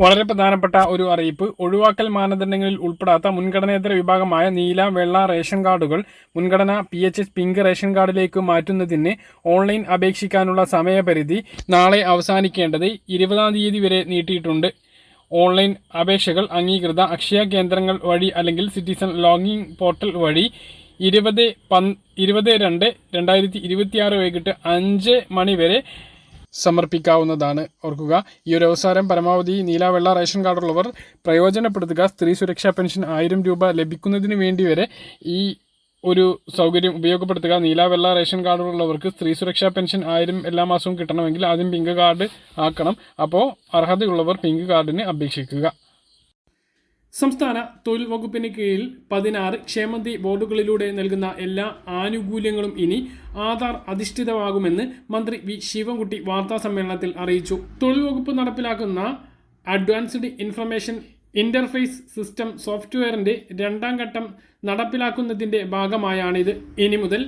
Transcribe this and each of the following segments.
വളരെ പ്രധാനപ്പെട്ട ഒരു അറിയിപ്പ്. ഒഴിവാക്കൽ മാനദണ്ഡങ്ങളിൽ ഉൾപ്പെടാത്ത മുൻഗണനേതര വിഭാഗമായ നീല വെള്ള റേഷൻ കാർഡുകൾ മുൻഗണന P H S pink ration കാർഡിലേക്ക് മാറ്റുന്നതിന് ഓൺലൈൻ അപേക്ഷിക്കാനുള്ള സമയപരിധി നാളെ അവസാനിക്കേണ്ടത് ഇരുപതാം തീയതി വരെ നീട്ടിയിട്ടുണ്ട്. ഓൺലൈൻ അപേക്ഷകൾ അംഗീകൃത അക്ഷയ കേന്ദ്രങ്ങൾ വഴി അല്ലെങ്കിൽ സിറ്റിസൺ ലോഗിൻ പോർട്ടൽ വഴി ഇരുപത് പന് ഇരുപത് രണ്ട് രണ്ടായിരത്തി ഇരുപത്തിയാറ് വൈകിട്ട് അഞ്ച് മണി വരെ സമർപ്പിക്കാവുന്നതാണ്. ഓർക്കുക ഈ ഒരു അവസരം പരമാവധി നീലാവെള്ള റേഷൻ കാർഡുള്ളവർ പ്രയോജനപ്പെടുത്തുക. സ്ത്രീ സുരക്ഷാ പെൻഷൻ ആയിരം രൂപ ലഭിക്കുന്നതിന് വേണ്ടി വരെ ഈ ഒരു സൗകര്യം ഉപയോഗപ്പെടുത്തുക. നീല വെള്ള റേഷൻ കാർഡുള്ളവർക്ക് സ്ത്രീ സുരക്ഷാ പെൻഷൻ ആയിരം എല്ലാ മാസവും കിട്ടണമെങ്കിൽ ആദ്യം പിങ്ക് കാർഡ് ആക്കണം. അപ്പോൾ അർഹതയുള്ളവർ പിങ്ക് കാർഡിന് അപേക്ഷിക്കുക. സംസ്ഥാന തൊഴിൽ വകുപ്പിന് കീഴിൽ പതിനാറ് ക്ഷേമന്തി ബോർഡുകളിലൂടെ നൽകുന്ന എല്ലാ ആനുകൂല്യങ്ങളും ഇനി ആധാർ അധിഷ്ഠിതമാകുമെന്ന് മന്ത്രി വി ശിവൻകുട്ടി വാർത്താ സമ്മേളനത്തിൽ അറിയിച്ചു. തൊഴിൽ വകുപ്പ് നടപ്പിലാക്കുന്ന അഡ്വാൻസ്ഡ് ഇൻഫർമേഷൻ ഇന്റർഫേസ് സിസ്റ്റം സോഫ്റ്റ്വെയറിന്റെ രണ്ടാം ഘട്ടം നടപ്പിലാക്കുന്നതിന്റെ ഭാഗമായാണിത്. ഇനി മുതൽ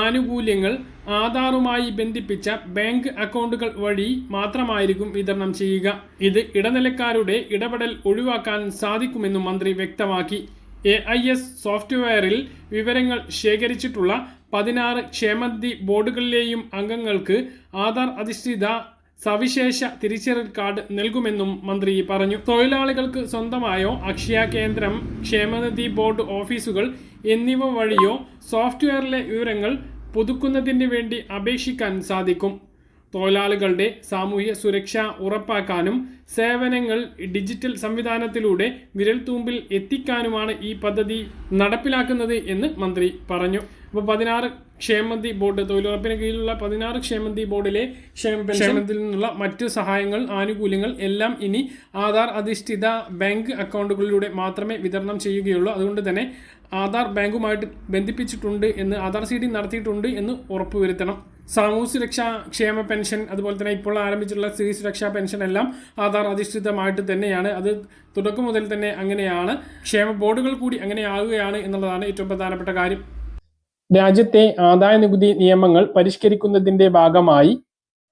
ആനുകൂല്യങ്ങൾ ആധാറുമായി ബന്ധിപ്പിച്ച ബാങ്ക് അക്കൗണ്ടുകൾ വഴി മാത്രമായിരിക്കും വിതരണം ചെയ്യുക. ഇത് ഇടനിലക്കാരുടെ ഇടപെടൽ ഒഴിവാക്കാൻ സാധിക്കുമെന്നും മന്ത്രി വ്യക്തമാക്കി. എ ഐ എസ് സോഫ്റ്റ്വെയറിൽ വിവരങ്ങൾ ശേഖരിച്ചിട്ടുള്ള പതിനാറ് ക്ഷേമനിധി ബോർഡുകളിലെയും അംഗങ്ങൾക്ക് ആധാർ അധിഷ്ഠിത സവിശേഷ തിരിച്ചറിയൽ കാർഡ് നൽകുമെന്നും മന്ത്രി പറഞ്ഞു. തൊഴിലാളികൾക്ക് സ്വന്തമായോ അക്ഷയ കേന്ദ്രം ക്ഷേമനിധി ബോർഡ് ഓഫീസുകൾ എന്നിവ വഴിയോ സോഫ്റ്റ്വെയറിലെ വിവരങ്ങൾ പുതുക്കുന്നതിന് വേണ്ടി അപേക്ഷിക്കാൻ സാധിക്കും. തൊഴിലാളികളുടെ സാമൂഹ്യ സുരക്ഷ ഉറപ്പാക്കാനും സേവനങ്ങൾ ഡിജിറ്റൽ സംവിധാനത്തിലൂടെ വിരൽത്തൂമ്പിൽ എത്തിക്കാനുമാണ് ഈ പദ്ധതി നടപ്പിലാക്കുന്നത് എന്ന് മന്ത്രി പറഞ്ഞു. അപ്പോൾ പതിനാറ് ക്ഷേമന്തി ബോർഡ് തൊഴിലുറപ്പിന് കീഴിലുള്ള പതിനാറ് ക്ഷേമന്തി ബോർഡിലെ ക്ഷേമ ക്ഷേമത്തിൽ നിന്നുള്ള മറ്റു സഹായങ്ങൾ ആനുകൂല്യങ്ങൾ എല്ലാം ഇനി ആധാർ അധിഷ്ഠിത ബാങ്ക് അക്കൗണ്ടുകളിലൂടെ മാത്രമേ വിതരണം ചെയ്യുകയുള്ളൂ. അതുകൊണ്ട് തന്നെ ആധാർ ബാങ്കുമായിട്ട് ബന്ധിപ്പിച്ചിട്ടുണ്ട് എന്ന് ആധാർ സി ഡി നടത്തിയിട്ടുണ്ട് എന്ന് ഉറപ്പുവരുത്തണം. സാമൂഹ്യ സുരക്ഷാ ക്ഷേമ പെൻഷൻ അതുപോലെ തന്നെ ഇപ്പോൾ ആരംഭിച്ചിട്ടുള്ള സ്ത്രീ സുരക്ഷാ പെൻഷൻ എല്ലാം ആധാർ അധിഷ്ഠിതമായിട്ട് തന്നെയാണ്. അത് തുടക്കം മുതൽ തന്നെ അങ്ങനെയാണ്. ക്ഷേമ ബോർഡുകൾ കൂടി അങ്ങനെയാകുകയാണ് എന്നുള്ളതാണ് ഏറ്റവും പ്രധാനപ്പെട്ട കാര്യം. രാജ്യത്തെ ആദായ നികുതി നിയമങ്ങൾ പരിഷ്കരിക്കുന്നതിന്റെ ഭാഗമായി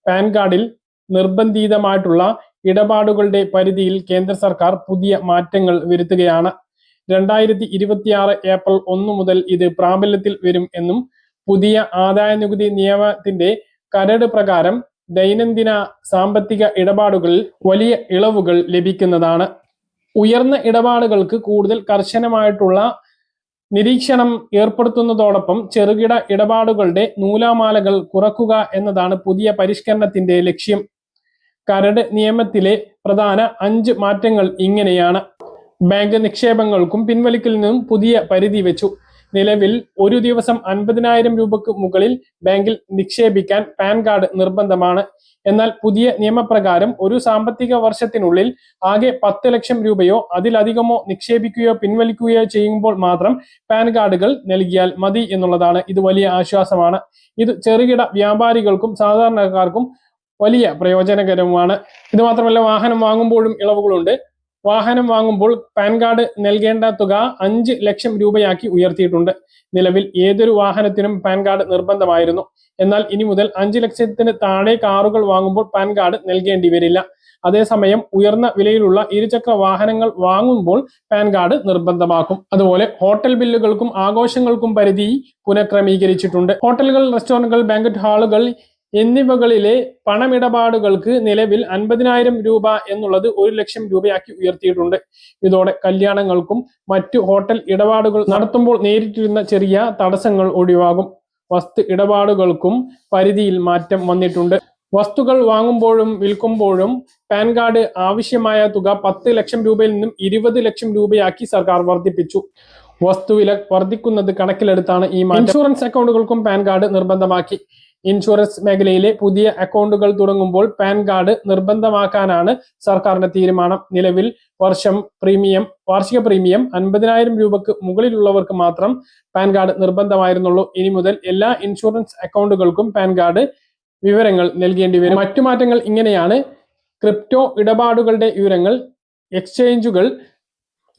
പാൻ കാർഡിൽ നിർബന്ധിതമായിട്ടുള്ള ഇടപാടുകളുടെ പരിധിയിൽ കേന്ദ്ര സർക്കാർ പുതിയ മാറ്റങ്ങൾ വരുത്തുകയാണ്. രണ്ടായിരത്തി ഇരുപത്തിയാറ് ഏപ്രിൽ ഒന്ന് മുതൽ ഇത് പ്രാബല്യത്തിൽ വരും എന്നും പുതിയ ആദായ നികുതി നിയമത്തിന്റെ കരട് പ്രകാരം ദൈനംദിന സാമ്പത്തിക ഇടപാടുകളിൽ വലിയ ഇളവുകൾ ലഭിക്കുന്നതാണ്. ഉയർന്ന ഇടപാടുകൾക്ക് കൂടുതൽ കർശനമായിട്ടുള്ള നിരീക്ഷണം ഏർപ്പെടുത്തുന്നതോടൊപ്പം ചെറുകിട ഇടപാടുകളുടെ നൂലാമാലകൾ കുറക്കുക എന്നതാണ് പുതിയ പരിഷ്കരണത്തിന്റെ ലക്ഷ്യം. കരട് നിയമത്തിലെ പ്രധാന അഞ്ച് മാറ്റങ്ങൾ ഇങ്ങനെയാണ്. ബാങ്ക് നിക്ഷേപങ്ങൾക്കും പിൻവലിക്കലിനും പുതിയ പരിധി വെച്ചു. നിലവിൽ ഒരു ദിവസം അൻപതിനായിരം രൂപക്ക് മുകളിൽ ബാങ്കിൽ നിക്ഷേപിക്കാൻ പാൻ കാർഡ് നിർബന്ധമാണ്. എന്നാൽ പുതിയ നിയമപ്രകാരം ഒരു സാമ്പത്തിക വർഷത്തിനുള്ളിൽ ആകെ പത്ത് ലക്ഷം രൂപയോ അതിലധികമോ നിക്ഷേപിക്കുകയോ പിൻവലിക്കുകയോ ചെയ്യുമ്പോൾ മാത്രം പാൻ കാർഡുകൾ നൽകിയാൽ മതി എന്നുള്ളതാണ്. ഇത് വലിയ ആശ്വാസമാണ്. ഇത് ചെറുകിട വ്യാപാരികൾക്കും സാധാരണക്കാർക്കും വലിയ പ്രയോജനകരവുമാണ്. ഇത് മാത്രമല്ല വാഹനം വാങ്ങുമ്പോഴും ഇളവുകളുണ്ട്. വാഹനം വാങ്ങുമ്പോൾ പാൻ കാർഡ് നൽകേണ്ട തുക അഞ്ച് ലക്ഷം രൂപയാക്കി ഉയർത്തിയിട്ടുണ്ട്. നിലവിൽ ഏതൊരു വാഹനത്തിനും പാൻ കാർഡ് നിർബന്ധമായിരുന്നു. എന്നാൽ ഇനി മുതൽ അഞ്ച് ലക്ഷത്തിന് താഴെ കാറുകൾ വാങ്ങുമ്പോൾ പാൻ കാർഡ് നൽകേണ്ടി വരില്ല. അതേസമയം ഉയർന്ന വിലയിലുള്ള ഇരുചക്ര വാഹനങ്ങൾ വാങ്ങുമ്പോൾ പാൻ കാർഡ് നിർബന്ധമാക്കും. അതുപോലെ ഹോട്ടൽ ബില്ലുകൾക്കും ആഘോഷങ്ങൾക്കും പരിധി പുനഃക്രമീകരിച്ചിട്ടുണ്ട്. ഹോട്ടലുകൾ റെസ്റ്റോറന്റുകൾ ബാങ്കറ്റ് ഹാളുകൾ എന്നിവകളിലെ പണമിടപാടുകൾക്ക് നിലവിൽ അൻപതിനായിരം രൂപ എന്നുള്ളത് ഒരു ലക്ഷം രൂപയാക്കി ഉയർത്തിയിട്ടുണ്ട്. ഇതോടെ കല്യാണങ്ങൾക്കും മറ്റു ഹോട്ടൽ ഇടപാടുകൾ നടത്തുമ്പോൾ നേരിട്ടിരുന്ന ചെറിയ തടസ്സങ്ങൾ ഒഴിവാകും. വസ്തു ഇടപാടുകൾക്കും പരിധിയിൽ മാറ്റം വന്നിട്ടുണ്ട്. വസ്തുക്കൾ വാങ്ങുമ്പോഴും വിൽക്കുമ്പോഴും പാൻ കാർഡ് ആവശ്യമായ തുക പത്ത് ലക്ഷം രൂപയിൽ നിന്നും ഇരുപത് ലക്ഷം രൂപയാക്കി സർക്കാർ വർദ്ധിപ്പിച്ചു. വസ്തുവില വർദ്ധിക്കുന്നത് കണക്കിലെടുത്താണ് ഈ ഇൻഷുറൻസ് അക്കൗണ്ടുകൾക്കും പാൻ കാർഡ് നിർബന്ധമാക്കി. ഇൻഷുറൻസ് മേഖലയിലെ പുതിയ അക്കൗണ്ടുകൾ തുടങ്ങുമ്പോൾ പാൻ കാർഡ് നിർബന്ധമാക്കാനാണ് സർക്കാരിന്റെ തീരുമാനം. നിലവിൽ വർഷം പ്രീമിയം വാർഷിക പ്രീമിയം അൻപതിനായിരം രൂപക്ക് മുകളിലുള്ളവർക്ക് മാത്രം പാൻ കാർഡ് നിർബന്ധമായിരുന്നുള്ളൂ. ഇനി മുതൽ എല്ലാ ഇൻഷുറൻസ് അക്കൗണ്ടുകൾക്കും പാൻ കാർഡ് വിവരങ്ങൾ നൽകേണ്ടി വരും. മറ്റു മാറ്റങ്ങൾ ഇങ്ങനെയാണ്. ക്രിപ്റ്റോ ഇടപാടുകളുടെ വിവരങ്ങൾ എക്സ്ചേഞ്ചുകൾ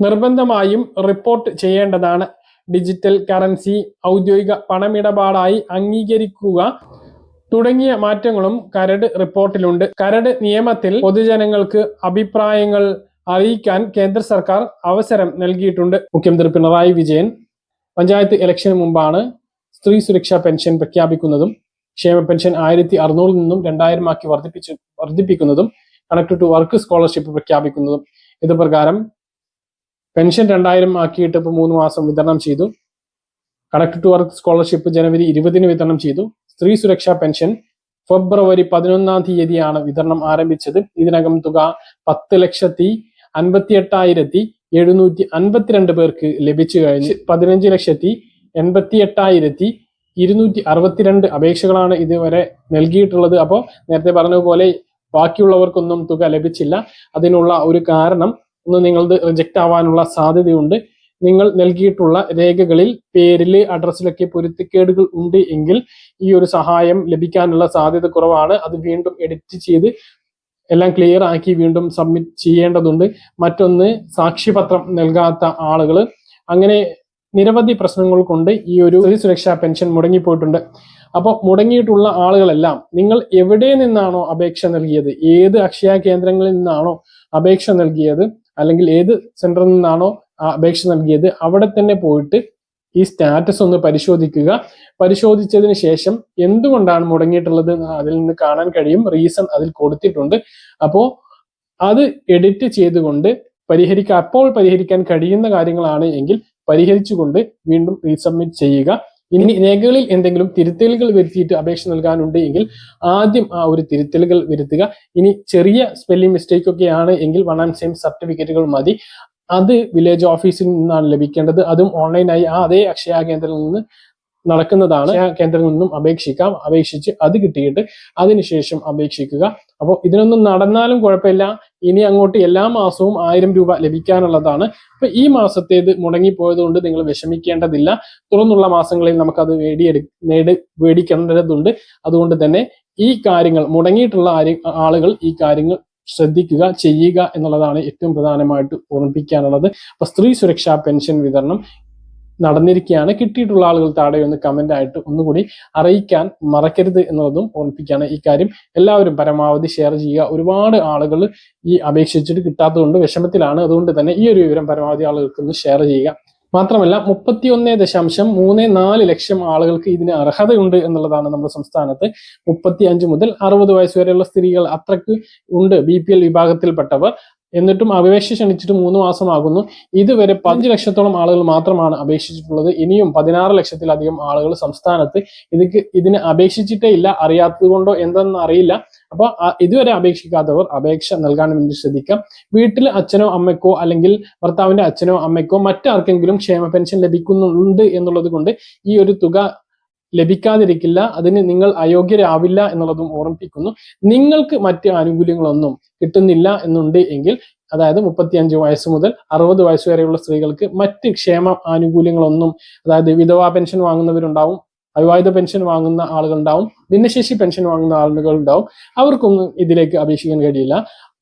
നിർബന്ധമായും റിപ്പോർട്ട് ചെയ്യേണ്ടതാണ്. ഡിജിറ്റൽ കറൻസി ഔദ്യോഗിക പണമിടപാടായി അംഗീകരിക്കുക. തുടങ്ങിയ മാറ്റങ്ങളും കരട് റിപ്പോർട്ടിലുണ്ട്. കരട് നിയമത്തിൽ പൊതുജനങ്ങൾക്ക് അഭിപ്രായങ്ങൾ അറിയിക്കാൻ കേന്ദ്ര സർക്കാർ അവസരം നൽകിയിട്ടുണ്ട്. മുഖ്യമന്ത്രി പിണറായി വിജയൻ പഞ്ചായത്ത് ഇലക്ഷന് മുമ്പാണ് സ്ത്രീ സുരക്ഷാ പെൻഷൻ പ്രഖ്യാപിക്കുന്നതും ക്ഷേമ പെൻഷൻ ആയിരത്തി അറുന്നൂറിൽ നിന്നും രണ്ടായിരം ആക്കി വർദ്ധിപ്പിച്ചു വർദ്ധിപ്പിക്കുന്നതും കണക്ട് ടു വർക്ക് സ്കോളർഷിപ്പ് പ്രഖ്യാപിക്കുന്നതും. ഇത് പ്രകാരം പെൻഷൻ രണ്ടായിരം ആക്കിയിട്ട് ഇപ്പോൾ മൂന്ന് മാസം വിതരണം ചെയ്തു. കണക്ട് ടു വർക്ക് സ്കോളർഷിപ്പ് ജനുവരി ഇരുപതിന് വിതരണം ചെയ്തു. സ്ത്രീ സുരക്ഷാ പെൻഷൻ ഫെബ്രുവരി പതിനൊന്നാം തീയതിയാണ് വിതരണം ആരംഭിച്ചത്. ഇതിനകം തുക പത്ത് ലക്ഷത്തി അൻപത്തി എട്ടായിരത്തി എഴുന്നൂറ്റി അൻപത്തിരണ്ട് പേർക്ക് ലഭിച്ചു കഴിഞ്ഞ്. പതിനഞ്ച് ലക്ഷത്തി എൺപത്തി എട്ടായിരത്തി ഇരുന്നൂറ്റി അറുപത്തിരണ്ട് അപേക്ഷകളാണ് ഇതുവരെ നൽകിയിട്ടുള്ളത്. അപ്പോൾ നേരത്തെ പറഞ്ഞതുപോലെ ബാക്കിയുള്ളവർക്കൊന്നും തുക ലഭിച്ചില്ല. അതിനുള്ള ഒരു കാരണം ഒന്ന് നിങ്ങളത് റിജക്റ്റ് ആവാനുള്ള സാധ്യതയുണ്ട്. നിങ്ങൾ നൽകിയിട്ടുള്ള രേഖകളിൽ പേരിൽ അഡ്രസ്സിലൊക്കെ പൊരുത്തക്കേടുകൾ ഉണ്ട് എങ്കിൽ ഈ ഒരു സഹായം ലഭിക്കാനുള്ള സാധ്യത കുറവാണ്. അത് വീണ്ടും എഡിറ്റ് ചെയ്ത് എല്ലാം ക്ലിയർ ആക്കി വീണ്ടും സബ്മിറ്റ് ചെയ്യേണ്ടതുണ്ട്. മറ്റൊന്ന് സാക്ഷിപത്രം നൽകാത്ത ആളുകൾ. അങ്ങനെ നിരവധി പ്രശ്നങ്ങൾ കൊണ്ട് ഈ ഒരു സുരക്ഷാ പെൻഷൻ മുടങ്ങിപ്പോയിട്ടുണ്ട്. അപ്പോൾ മുടങ്ങിയിട്ടുള്ള ആളുകളെല്ലാം നിങ്ങൾ എവിടെ നിന്നാണോ അപേക്ഷ നൽകിയത്? ഏത് അക്ഷയ കേന്ദ്രങ്ങളിൽ നിന്നാണോ അപേക്ഷ നൽകിയത്? അല്ലെങ്കിൽ ഏത് സെന്ററിൽ നിന്നാണോ അപേക്ഷ നൽകിയത് അവിടെ തന്നെ പോയിട്ട് ഈ സ്റ്റാറ്റസ് ഒന്ന് പരിശോധിക്കുക. പരിശോധിച്ചതിന് ശേഷം എന്തുകൊണ്ടാണ് മുടങ്ങിയിട്ടുള്ളത് അതിൽ നിന്ന് കാണാൻ കഴിയും. റീസൺ അതിൽ കൊടുത്തിട്ടുണ്ട്. അപ്പോൾ അത് എഡിറ്റ് ചെയ്തുകൊണ്ട് പരിഹരിക്കാൻ അപ്പോൾ പരിഹരിക്കാൻ കഴിയുന്ന കാര്യങ്ങളാണ് എങ്കിൽ പരിഹരിച്ചുകൊണ്ട് വീണ്ടും റീസബ്മിറ്റ് ചെയ്യുക. ഇനി രേഖകളിൽ എന്തെങ്കിലും തിരുത്തലുകൾ വരുത്തിയിട്ട് അപേക്ഷ നൽകാനുണ്ട് എങ്കിൽ ആദ്യം ആ ഒരു തിരുത്തലുകൾ വരുത്തുക. ഇനി ചെറിയ സ്പെല്ലിംഗ് മിസ്റ്റേക്ക് ഒക്കെ ആണ് എങ്കിൽ വൺ ആൻഡ് സെയിം സർട്ടിഫിക്കറ്റുകൾ മതി. അത് വില്ലേജ് ഓഫീസിൽ നിന്നാണ് ലഭിക്കേണ്ടത്. അതും ഓൺലൈനായി ആ അതേ അക്ഷയ കേന്ദ്രത്തിൽ നിന്ന് നടക്കുന്നതാണ്. കേന്ദ്രത്തിൽ നിന്നും അപേക്ഷിക്കാം. അപേക്ഷിച്ച് അത് കിട്ടിയിട്ട് അതിനുശേഷം അപേക്ഷിക്കുക. അപ്പോൾ ഇതിനൊന്നും നടന്നാലും കുഴപ്പമില്ല. ഇനി അങ്ങോട്ട് എല്ലാ മാസവും ആയിരം രൂപ ലഭിക്കാനുള്ളതാണ്. അപ്പൊ ഈ മാസത്തേത് മുടങ്ങിപ്പോയത് കൊണ്ട് നിങ്ങൾ വിഷമിക്കേണ്ടതില്ല. തുടർന്നുള്ള മാസങ്ങളിൽ നമുക്കത് വേടിയെടു നേടി വേടിക്കേണ്ടതുണ്ട്. അതുകൊണ്ട് തന്നെ ഈ കാര്യങ്ങൾ മുടങ്ങിയിട്ടുള്ള ആളുകൾ ഈ കാര്യങ്ങൾ ശ്രദ്ധിക്കുക ചെയ്യുക എന്നുള്ളതാണ് ഏറ്റവും പ്രധാനമായിട്ട് ഓർമ്മിപ്പിക്കാനുള്ളത്. അപ്പൊ സ്ത്രീ സുരക്ഷാ പെൻഷൻ വിതരണം നടന്നിരിക്കുകയാണ്. കിട്ടിയിട്ടുള്ള ആളുകൾ താഴെ ഒന്ന് കമന്റ് ആയിട്ട് ഒന്നുകൂടി അറിയിക്കാൻ മറക്കരുത് എന്നുള്ളതും ഓർമ്മിപ്പിക്കുകയാണ് ഈ കാര്യം. എല്ലാവരും പരമാവധി ഷെയർ ചെയ്യുക. ഒരുപാട് ആളുകൾ ഈ അപേക്ഷിച്ചിട്ട് കിട്ടാത്തതുകൊണ്ട് വിഷമത്തിലാണ്. അതുകൊണ്ട് തന്നെ ഈ ഒരു വിവരം പരമാവധി ആളുകൾക്ക് ഒന്ന് ഷെയർ ചെയ്യുക. മാത്രമല്ല മുപ്പത്തി ഒന്ന് ദശാംശം മൂന്ന് നാല് ലക്ഷം ആളുകൾക്ക് ഇതിന് അർഹതയുണ്ട് എന്നുള്ളതാണ് നമ്മുടെ സംസ്ഥാനത്ത്. മുപ്പത്തി അഞ്ച് മുതൽ അറുപത് വയസ്സ് വരെയുള്ള സ്ത്രീകൾ അത്രയ്ക്ക് ഉണ്ട്. ബി പി എൽ വിഭാഗത്തിൽപ്പെട്ടവർ. എന്നിട്ടും അപേക്ഷ ക്ഷണിച്ചിട്ട് മൂന്ന് മാസമാകുന്നു. ഇതുവരെ പതിനഞ്ച് ലക്ഷത്തോളം ആളുകൾ മാത്രമാണ് അപേക്ഷിച്ചിട്ടുള്ളത്. ഇനിയും പതിനാറ് ലക്ഷത്തിലധികം ആളുകൾ സംസ്ഥാനത്ത് ഇതിക്ക് ഇതിന് അപേക്ഷിച്ചിട്ടേ ഇല്ല അറിയാത്തത് കൊണ്ടോ എന്തെന്ന് അറിയില്ല. അപ്പൊ ഇതുവരെ അപേക്ഷിക്കാത്തവർ അപേക്ഷ നൽകാൻ വേണ്ടി ശ്രദ്ധിക്കാം. വീട്ടിൽ അച്ഛനോ അമ്മയ്ക്കോ അല്ലെങ്കിൽ ഭർത്താവിന്റെ അച്ഛനോ അമ്മയ്ക്കോ മറ്റാർക്കെങ്കിലും ക്ഷേമ പെൻഷൻ ലഭിക്കുന്നുണ്ട് എന്നുള്ളത് കൊണ്ട് ഈ ഒരു തുക ലഭിക്കാതിരിക്കില്ല അതിന് നിങ്ങൾ അയോഗ്യരാവില്ല എന്നുള്ളതും ഓർമ്മിപ്പിക്കുന്നു. നിങ്ങൾക്ക് മറ്റ് ആനുകൂല്യങ്ങളൊന്നും കിട്ടുന്നില്ല എന്നുണ്ട് എങ്കിൽ അതായത് മുപ്പത്തിയഞ്ച് വയസ്സ് മുതൽ അറുപത് വയസ്സ് വരെയുള്ള സ്ത്രീകൾക്ക് മറ്റ് ക്ഷേമ ആനുകൂല്യങ്ങളൊന്നും അതായത് വിധവാ പെൻഷൻ വാങ്ങുന്നവരുണ്ടാവും അവിവാഹിത പെൻഷൻ വാങ്ങുന്ന ആളുകളുണ്ടാവും ഭിന്നശേഷി പെൻഷൻ വാങ്ങുന്ന ആളുകൾ ഉണ്ടാവും അവർക്കൊന്നും ഇതിലേക്ക് അപേക്ഷിക്കാൻ കഴിയില്ല.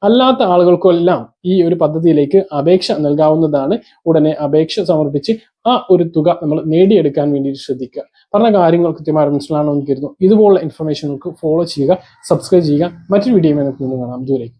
അല്ലാത്ത ആളുകൾക്കെല്ലാം ഈ ഒരു പദ്ധതിയിലേക്ക് അപേക്ഷ നൽകാവുന്നതാണ്. ഉടനെ അപേക്ഷ സമർപ്പിച്ച് ആ ഒരു തുക നമ്മൾ നേടിയെടുക്കാൻ വേണ്ടി ശ്രദ്ധിക്കുക. പറഞ്ഞ കാര്യങ്ങൾ കൃത്യമായി മനസ്സിലാണെന്ന് കരുതുന്നു ഇതുപോലുള്ള ഇൻഫർമേഷനുകൾക്ക് ഫോളോ ചെയ്യുക സബ്സ്ക്രൈബ് ചെയ്യുക. മറ്റൊരു വീഡിയോ കാണാം. ദൂരേക്ക്